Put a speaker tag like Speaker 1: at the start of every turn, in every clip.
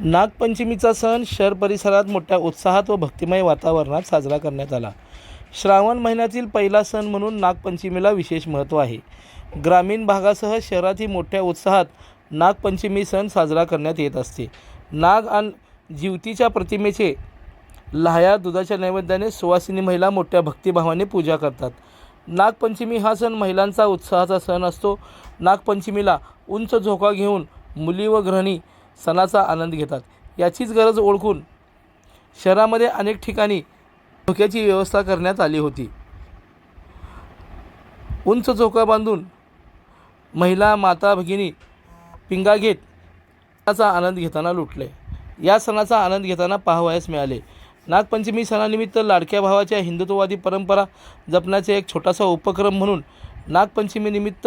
Speaker 1: नागपंचमीचा सण शहर परिसरात मोठ्या उत्साहात व भक्तिमय वातावरणात साजरा करण्यात आला. श्रावण महिन्यातील पहिला सण म्हणून नागपंचमीला विशेष महत्त्व आहे. ग्रामीण भागासह शहरातही मोठ्या उत्साहात नागपंचमी सण साजरा करण्यात येत असते. नाग आणि जीवतीच्या प्रतिमेचे लाह्या दुधाच्या नैवेद्याने सुवासिनी महिला मोठ्या भक्तिभावाने पूजा करतात. नागपंचमी हा सण महिलांचा उत्साहाचा सण असतो. नागपंचमीला उंच झोका घेऊन मुली व गृहिणी सणाचा आनंद घेतात. याचीच गरज ओळखून शहरामध्ये अनेक ठिकाणी झोक्याची व्यवस्था करण्यात आली होती. उंच झोका बांधून महिला माता भगिनी पिंगा घेत सणाचा आनंद घेताना लुटले. या सणाचा आनंद घेताना पाहावयास मिळाले. नागपंचमी सणानिमित्त लाडक्या भावाच्या हिंदुत्ववादी परंपरा जपण्याचा एक छोटासा उपक्रम म्हणून नागपंचमीनिमित्त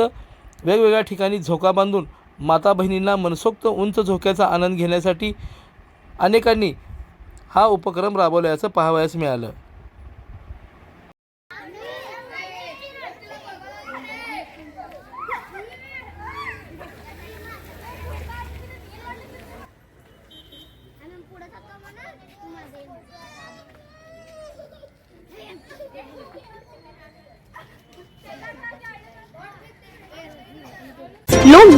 Speaker 1: वेगवेगळ्या ठिकाणी झोका बांधून माता बहिणींना मनसोक्त उंच झोक्याचा आनंद घेण्यासाठी अनेकांनी हा उपक्रम राबवल्याचं पाहावयास मिळालं.
Speaker 2: पुढे